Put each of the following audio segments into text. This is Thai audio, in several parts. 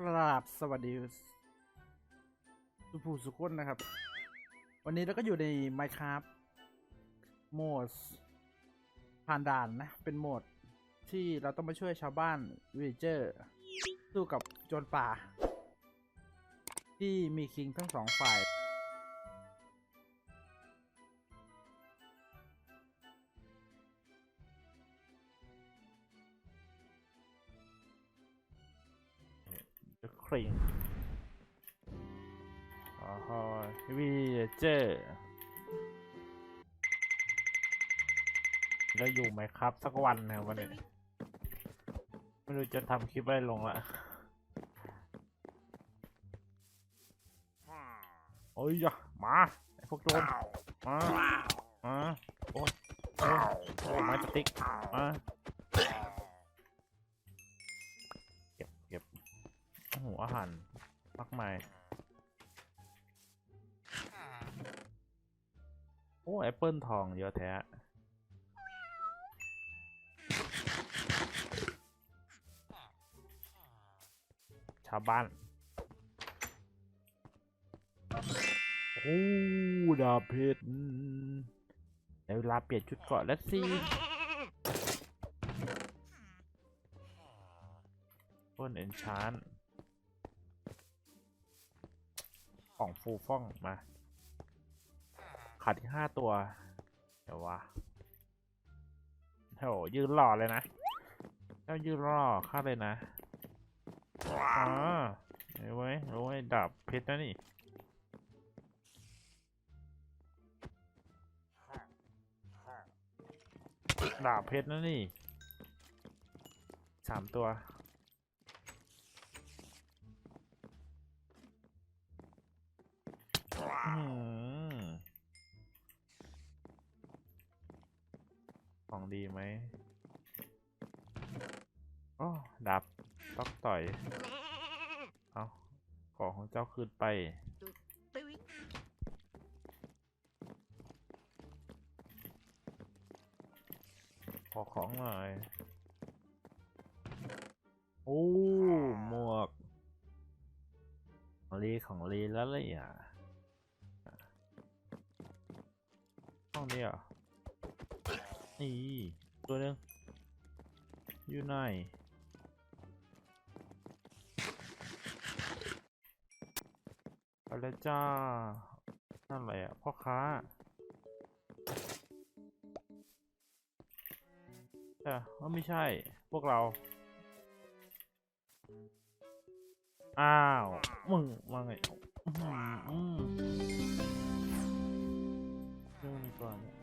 กราบสวัสดีสุภูสุคนนะครับ วันนี้เราก็อยู่ใน Minecraft โหมดผ่านด่านนะ เป็นโหมดที่เราต้องมาช่วยชาวบ้านวิเจอร์สู้กับโจรป่า ที่มีคิงทั้งสองฝ่าย ครีงโอ้โหวีเจอร์แล้วอยู่ไหมครับ สักวันนะวันนี้ ไม่รู้จะทำคลิปอะไรลงละโอ้ยยะมาไอพวกโจรมามาโอ้ยโอ้ยโอ้ยไม้สติ๊กมา อาหารมากมาย โอ้แอปเปิลทองเยอะแท้ชาวบ้าน โอ้ดาเพชรในเวลาเปลี่ยนชุดเกาะแล้วสิต้นเอนชาน ของฟูฟ่องมา ขาดที่ห้าตัว เดี๋ยววะโหยืนหล่อเลยนะเจ้ายืนหล่อข้าเลยนะอ๋อเห็นไหมโอ้ยดาบเพชรนะนี่ดาบเพชรนะนี่สามตัว อื้อหือของ ดีไหมโอ้ดาบต้องต่อย เอาของของเจ้าคืนไป ขอของหน่อย โอ้ หมวกของลีของลีแล้วเลยอะห้องนี้อะ นี่ตัวนึงอยู่ไหนไปแล้วจ้า นั่นอะไรอะ พ่อค้าแต่ไม่ใช่ พวกเรา อ้าว มึงมาไงอืมเรื่องนี้ก่อน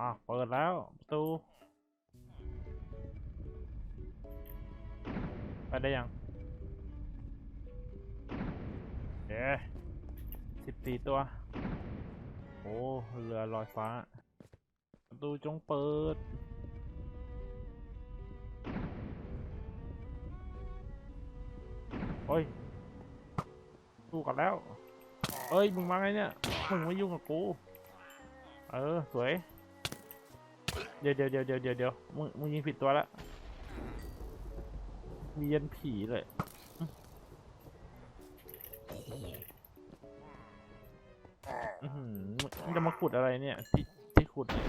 อะเปิดแล้วประตูไปได้ยังเย้สิบสี่ตัว โอ้เรือลอยฟ้า ประตูจงเปิด โอ้ยสู้กันแล้ว เอ้ย มึงมาไงเนี่ย มึงไม่ยุ่งกับกู เออ สวย เดี๋ยวเดี๋ยวเดี๋ยวเดี๋ยวเดี๋ยวเดี๋ยวมึงมึงยิงผิดตัวละมียันผีเลยอื้อหือมึงจะมาขุดอะไรเนี่ย ที่ที่ขุดเนี่ย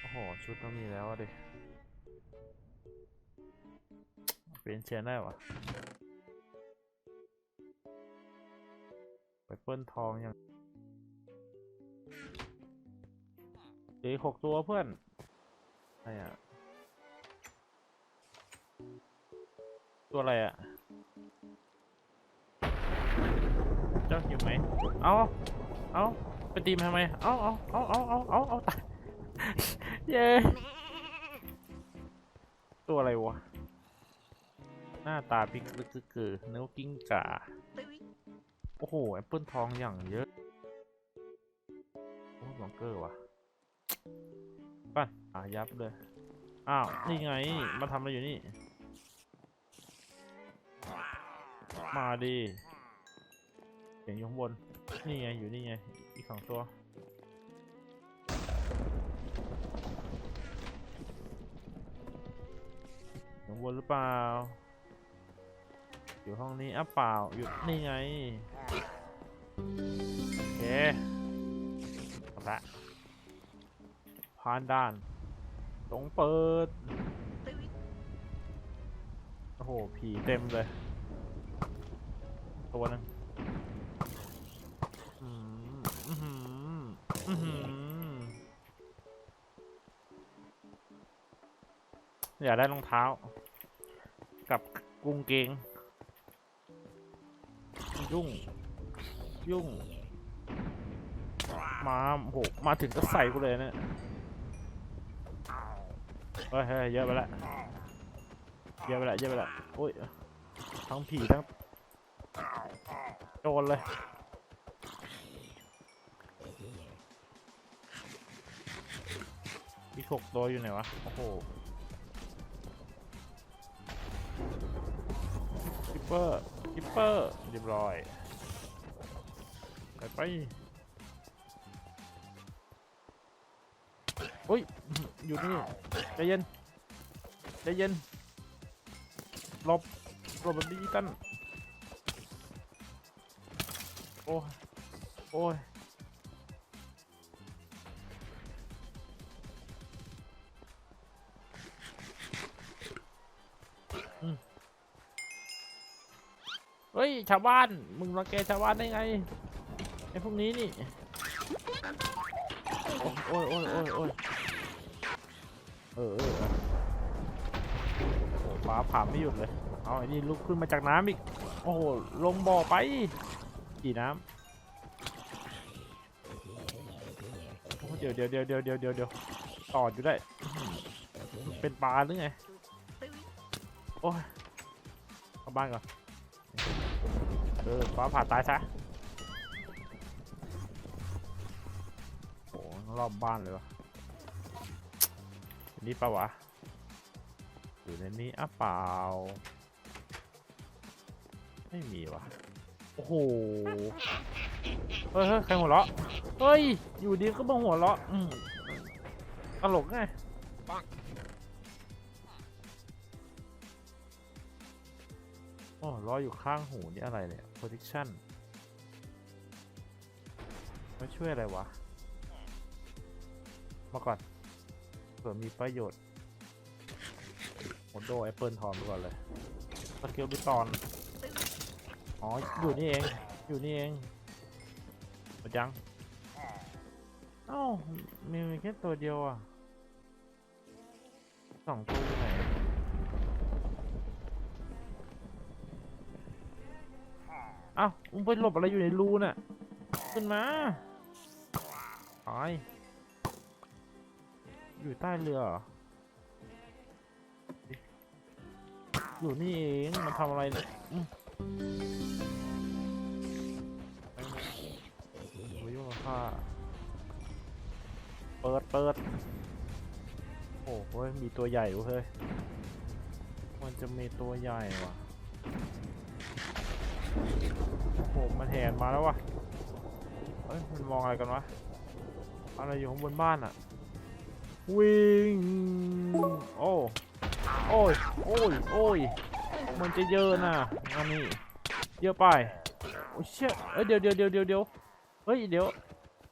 โอ้โห ชุดต้องมีแล้วอะดิ เป็นเชียร์ได้วะไปเปิ้ลทองยัง ออกหกตัวเพื่อนอะไรอะ ตัวอะไรอะ เจ้าอยู่ไหม เอาเอาไปตีมทำไม เอาเอาเอาเอาเอาเอาเอาตายเย้ ตัวอะไรวะ หน้าตาพิกลึกกึกกือเนื้อกิ้งก่า โอ้โห แอปเปิลทองอย่างเยอะ โอ้ยบังเกอร์ว่ะ ป้นอายับเลย อ้าว นี่ไง มาทำอะไรอยู่นี่ มาดีเสียงอยู่ข้างบน นี่ไง อยู่นี่ไง อีกสองตัวข้างบนหรือเปล่า อยู่ห้องนี้อะเปล่า อยู่นี่ไงโอเค ผ่านด่านตรงเปิด โอ้โห ผีเต็มเลย ตัวนึงอยากได้รองเท้า กับกรุงเกง ยุ่ง ยุ่ง มาโอ้โหมาถึงก็ใส่กูเลยเนะี่ย เฮ้ยเฮ้ยเยอะไปละเยอะไปละเยอะไปละโอ้ยทั้งผีทั้งโจรเลยอีกหกตัวอยู่ไหนวะ โอ้โหคิปเปอร์คิปเปอร์เรียบร้อย ไปไป อุ้ยอยู่นี่ใจเย็นใจเย็นหลบหลบแบบดิจิตันโอ้ยโอ้ยเฮ้ยชาวบ้านมึงรังแกชาวบ้านได้ไงไอ้พวกนี้นี่ โอ้ยโอ้ยโอ้ยโอ้ย เออโอ้ฟ้าผ่าไม่หยุดเลย เอาไอ้นี่ลุกขึ้นมาจากน้ำอีก โอ้โห ลงบ่อไป กี่น้ำโอ้เดี๋ยวเดี๋ยวเดี๋ยวเดี๋ยวเดี๋ยวเดี๋ยวเดี๋ยวตอดอยู่ได้ เป็นปลาหรือไง โอ้ยเข้าบ้านก่อน เออ ฟ้าผ่าตายซะ โอ้รอบบ้านเลยวะ นนี่ปะวะ อยู่ในนี้อะเปล่า ไม่มีวะโอ้โหเฮ้ยเฮ้ยใครหัวเราะ เฮ้ย อยู่ดีก็มาหัวเราะอืมตลกไงโอ้ล้ออยู่ข้างหูนี่อะไรเนี่ย protection มาช่วยอะไรวะ มาก่อนเผื่อมีประโยชน์หมดโดแอปเปิลทองไปก่อนเลยสกิลบิตอน อ๋อ อยู่นี่เอง อยู่นี่เองหมดยังเอ้ามีมีแค่ตัวเดียวอะสองตัวอยู่ไหนเอ้ามึงไปหลบอะไรอยู่ในรูน่ะ ขึ้นมาตาย อยู่ใต้เรือเหรออยู่นี่เองมันทำอะไรเนี่ยอืมไม่ยุ่าเปิดเปิดโอ้โหมีตัวใหญ่เว้ยมันจะมีตัวใหญ่ว่ะโอ้โหมันแหนมาแล้ววะเฮ้ยมันมองอะไรกันวะอะไรอยู่ข้างบนบ้านอะ วิ่ง โอ้โอ้ย โอ้ย โอ้ย มันจะเยอะนะอันนี้ เยอะไป โอ้ยเชี่ยเอ้ย เดี๋ยวเดี๋ยวเดี๋ยวเดี๋ยวเดี๋ยวเฮ้ย เดี๋ยว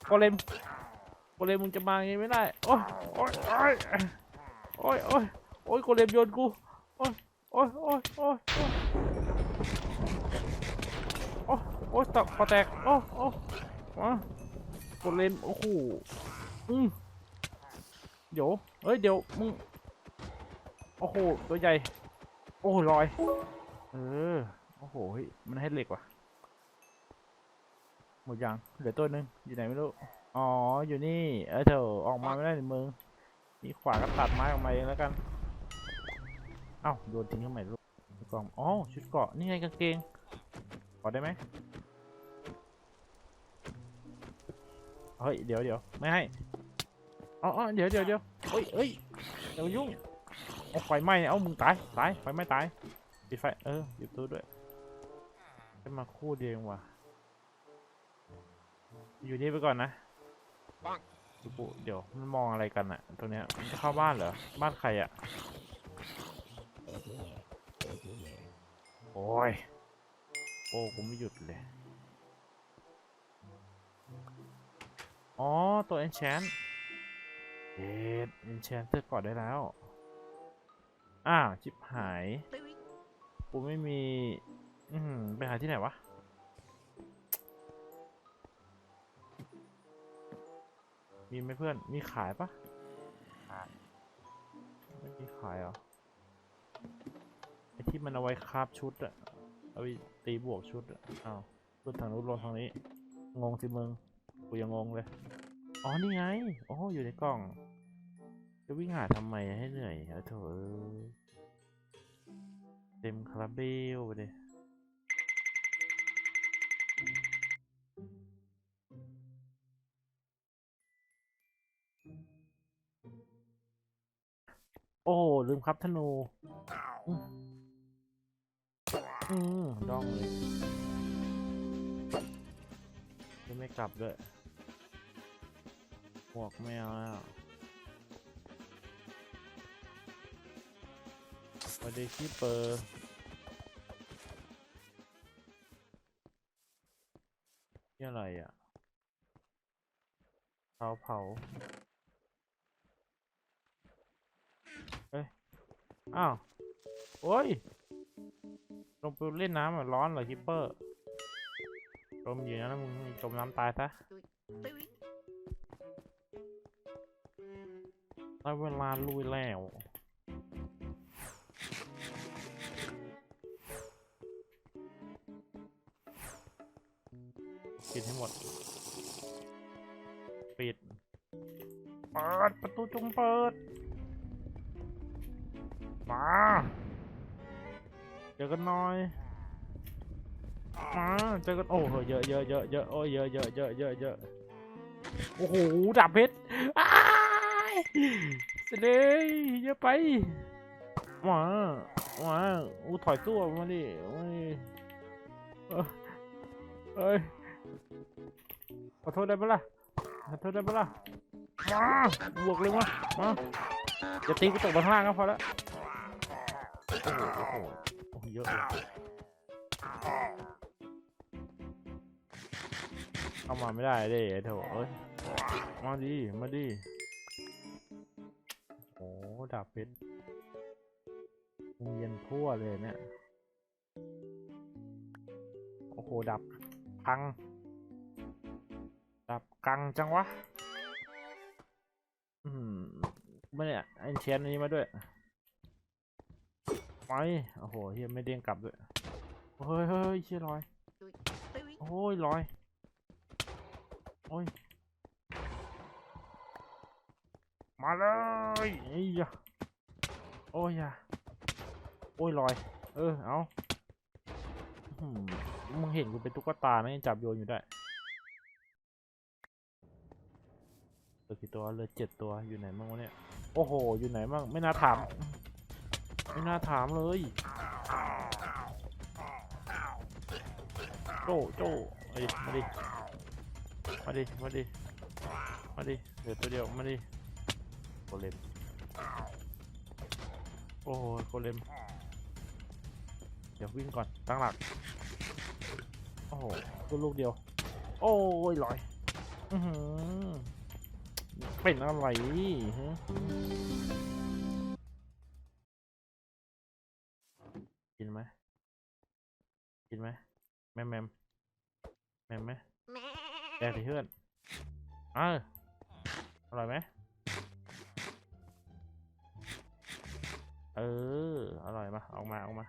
โกเลมโกเลมมึงจะมาอย่างงี้ไม่ได้ โอ้ยโอ้ยโอ้ยโอ้ยโอ้ยโอ้ยโกเลมโยนกู โอ้ยโอ้ยโอ้ยโอ้ยโอ้ยโอ้ยตกคอแตก โอ้ยโอ้มาโกเลมโอ้โหอืม เดี๋ยวเอ้ยเดี๋ยวมึงโอ้โหตัวใหญ่ โอ้ลอย เออโอ้โหมันให้เหล็กว่ะหมดยังเหลือตัวหนึงอยู่ไหนไม่รู้อ๋ออยู่นี่เออเถอะออกมาไม่ได้ในมือนี่ขวาก็ตัดไม้ออกมาเองแล้วกันเอ้าโดนทิ้งทำไมลูกกล่องอ๋อชุดเกาะนี่ไงกางเกงขอได้ไหมเฮ้ยเดี๋ยวเดี๋ยวไม่ให้ อ๋ออ๋อเดี๋ยวเดี๋ยวเดี๋ยวเฮ้ยเฮ้ยเดี๋ยวยุ่งเอาไฟไหม้เอามึงตายตายไฟไหม้ตายปิดไฟเออหยุดตัวด้วยจะมาคู่เดียวว่ะอยู่นี่ไปก่อนนะดูปุ๊เดี๋ยวมันมองอะไรกันอะตรงเนี้ยมันจะเข้าบ้านเหรอบ้านใครอะโอ้ยโอ้กูไม่หยุดเลยอ๋อตัว enchant เย็ด enchant เสื้อก่อนได้แล้ว อ้าวชิบหาย กูไม่มี อืมไปหาที่ไหนวะ มีไหมเพื่อน มีขายปะไม่มีขายเหรอ ไอที่มันเอาไว้คาบชุดอะเอาไปตีบวกชุดอะอ้าวขึ้นทางนู้นลงทางนี้ งงสิมึง กูยังงงเลย อ๋อ นี่ไง โอ้อยู่ในกล่อง จะวิ่งหาทำไมให้เหนื่อยเออโถเอ้ยเต็มคาราเบลไปเลยโอ้ ลืมครับธนู อืมอืมดองเลยจะไม่กลับด้วย หมวกไม่เอาแล้ววันดีคีเปอร์นี่อะไรอะเผาเผาเอ้ย อ้าว โอ้ย ลงไปเล่นน้ำอะ ร้อนเหรอคิปเปอร์จมอยู่นะมึงจมน้ำตายซะ ได้เวลาลุยแล้ว ปิดให้หมด ปิด เปิด ประตูจงเปิด มา เจอกันหน่อย มา เจอกัน โอ้เยอะเยอะเยอะเยอะโอ้เยอะเยอะเยอะเยอะเยอะโอ้โห ดาบเพชร เสดเลยเยอะไปมามาอู้ถอยตัวมาดิมาดิเอ้ยเอ้ยขอโทษได้ปะล่ะขอโทษได้ปะล่ะมาบวกเลยมามาอย่าตีกูตกมาข้างก็พอละโอ้โหโอ้โหโอ้โหเยอะเลยเข้ามาไม่ได้เด้ไอ้โถเอ้ยมาดิมาดิ ดาบเพชรมึงเย็นทั่วเลยเนี่ย โอ้โห ดับพัง ดับกังจังวะ อืมไม่เนี่ยไอ้เชนนี้มาด้วยไปโอ้โหเฮียไม่เด้งกลับด้วย เฮ้ยเฮ้ยเชี่ยลอย โอ้ยลอย โอ้ย มาเลยไอ้ยโอ้ยยะโอ้ยลอย เออ เอาอื้อหือมึงเห็นกูเป็นตุ๊กตานะยังจับโยนอยู่ได้เหลือกี่ตัวเหลือเจ็ดตัวอยู่ไหนบ้างวะเนี่ย โอ้โห อยู่ไหนบ้างไม่น่าถาม ไม่น่าถามเลยโจโจมาดิ มาดิ มาดิ มาดิ มาดิ เหลือตัวเดียว มาดิ เลมโอ้โหโคเลมเดี๋ยววิ่งก่อนตั้งหลัก โอ้โหตัวลูกเดียว โอ้ยลอยอือหือเป็นอะไรฮะกินไหมกินไหมแมมแมมแมมไหมแกสิเพื่อนเอออร่อยไหม เออ อร่อยมาออกมาออกมา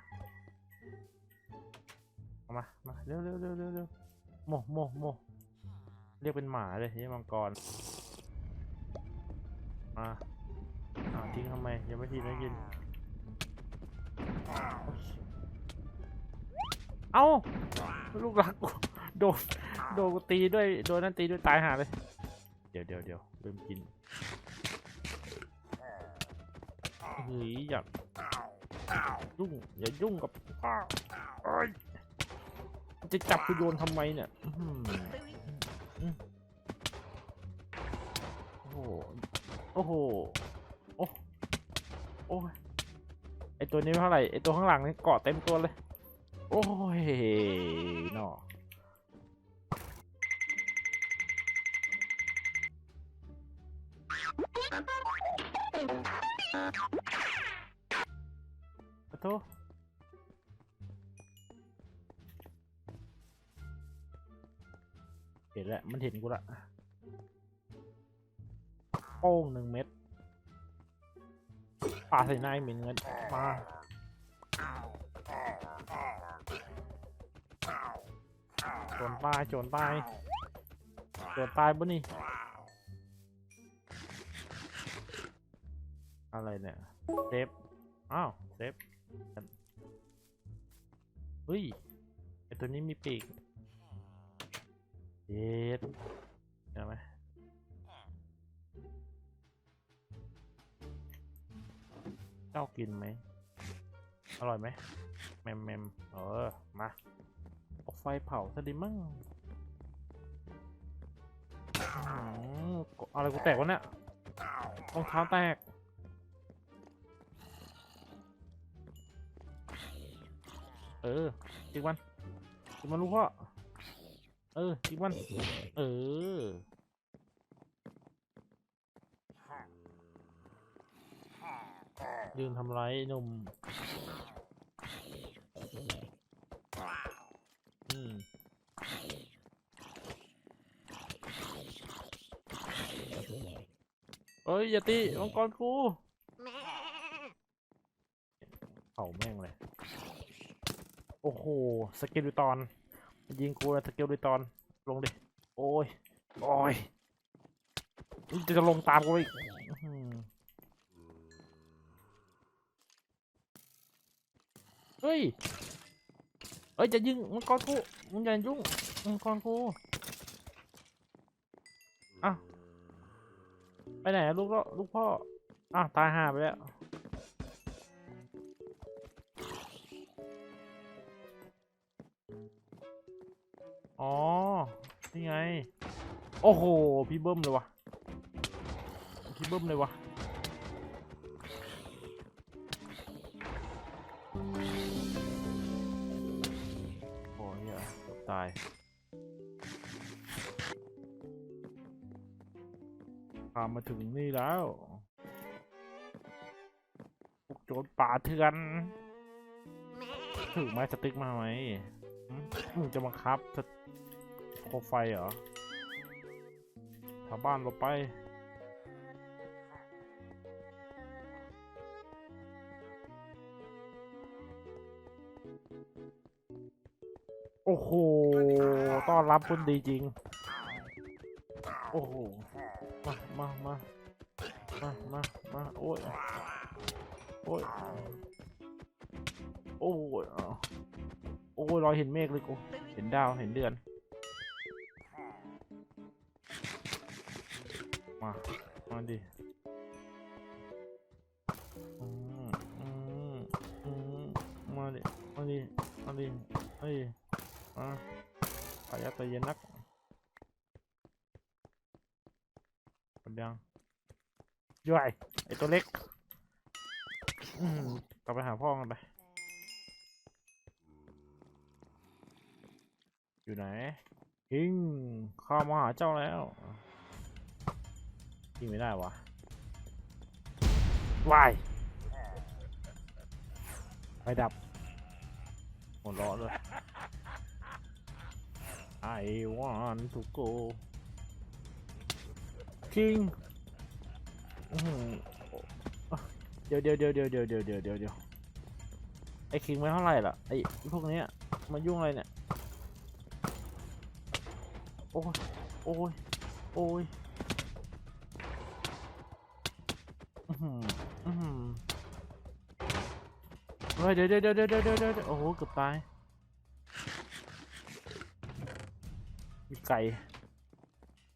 ออกมา มาเร็วเร็วเร็วเร็วเร็วโมโมโมเรียกเป็นหมาเลยนี่มังกร มาอ้าวทิ้งทำไม ยังไม่ทีไม่กิน เอ้า ลูกรักกูโดน โดนกูตีด้วย โดนนั่นตีด้วยตายหาเลย เดี๋ยวเดี๋ยวเดี๋ยวเริ่มกิน เฮ้ยอย่ายุ่งอย่ายุ่งกับข้าจะจับกูโยนทำไมเนี่ยโอ้โหโอ้โหโอ้โอ้ยไอตัวนี้เท่าไหร่ไอตัวข้างหลังนี่เกาะเต็มตัวเลย โอ้ยนอข ทเห็นแล้วมันเห็นกูละโป้งหนึ่งเม็ดปาใส่นายเหม็นเงินมาโจรตายโจรตายโจรตายปะนี่อะไรเนี่ยเซฟอ้าวเซฟ เฮ้ย ไอตัวนี้มีปีกเย็ดเห็นไหมเจ้ากินไหม อร่อยไหมแมมแมมเออ มาเอาไฟเผาซะดิมั่งอื้อหืออะไรกูแตกวะเนี่ยรองเท้าแตก เออจิกมันจิกมันลูกพ่อเออจิกมัน เออยืนทำไรไอ้หนุ่มอืมเอ้ย อย่าตีมังกรกูเผาแม่งเลย โอ้โห สเกลิตอน ยิงกูนะสเกลิตอน ลงดิ โอ้ย โอ้ยมึงจะลงตามกูอีกอื้อหือเฮ้ย เอ้ยจะยิงมังกรกูมึงอย่ายุ่งมังกรกูอะไปไหนลูกก็ลูกพ่ออะตายห่าไปแล้ว อ๋อ นี่ไง โอ้โห พี่เบิ้มเลยวะพี่เบิ้มเลยวะโอ้ยเหี้ยตาย พามาถึงนี่แล้วพวกโจรป่าเถื่อน ถือไม้สติ๊กมาไหม จะบังคับสโคไฟเหรอชาบ้านเราไป โอ้โห ต้อนรับคุณดีจริง โอ้โห มา มา มา มา มา โอ้ย โอ้ย รอยเห็นเมฆเลยกูเห็นดาวเห็นเดือน มา มาดิมอืมอืมาดิ มาดิ มาดิเฮ้ยมาขยับใจเย็นนักหมดยังย่อยไอตัวเล็กกลับไปหาพ่อกันไป อยู่ไหนยิงข้ามาหาเจ้าแล้วยิงไม่ได้วะวายไฟดับหมดร้อเลย I want to go King เดี๋ยวเดี๋ยวเดี๋ยวเดี๋ยวเดี๋ยวเดี๋ยวเดี๋ยวเดี๋ยวไอ้คิงไม่เท่าไหร่ละไอ้พวกเนี้ยมายุ่งอะไรเนี่ย อ้ย โอ้ย โอ้ยอือหืออือหือเฮ้ยเดี๋ยวเดี๋ยวเดี๋ยวเดี๋ยวเดี๋ยวโอ้โหเกือบตายมีไก่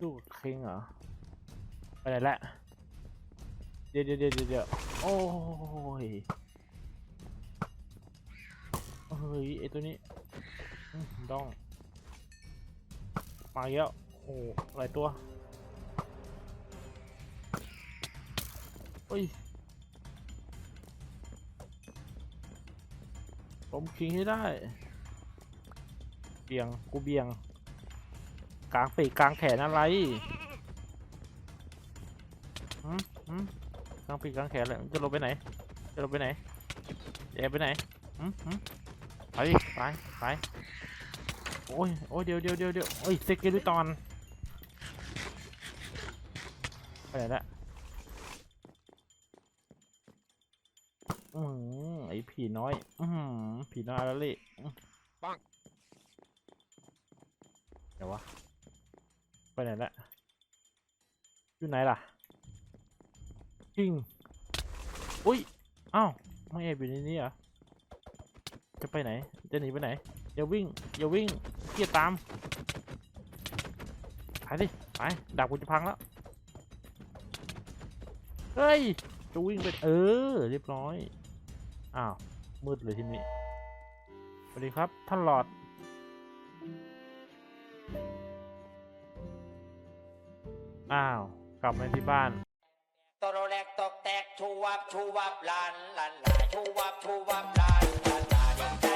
ลูกคิงเหรอไปไหนละเดี๋ยวเดี๋ยวเดี๋ยวเดี๋ยวโอ้ยเฮ้ยไอตัวนี้อื้อง มาเยอะโอ้หลายตัวเฮ้ยล้มคิงให้ได้ เบียง กูเบียง กลางปีกกลางแขนอะไรหืมหืมกลางปีกกลางแขนเลยจะลงไปไหน จะลงไปไหนแอบไปไหนหืมหืมไป ไป ไป โอ้ยโอ้ยเดี๋ยวเดี๋ยวเดี๋ยวเดี๋ยวโอ้ยเซกิลิตอนไปไหนละอืมไอผีน้อย อืมผีน้อยอะไรเลยอื้อเดี๋ยววะ ไปไหนละอยู่ไหนล่ะจริงอุ้ย อ้าว ไม่แอบอยู่ในนี้เหรอ จะไปไหน จะหนีไปไหน อย่าวิ่ง อย่าวิ่งเกียตามไปดิไปดาบกูจะพังแล้ว เฮ้ย จะวิ่งไปเออ เรียบร้อย อ้าว มืดเลยทีนี้สวัสดีครับ ท่านหลอด อ้าว กลับมาที่บ้านตโรแลกตอกแตกชูวับชูวับลานลานลาชูวับชูวับลาน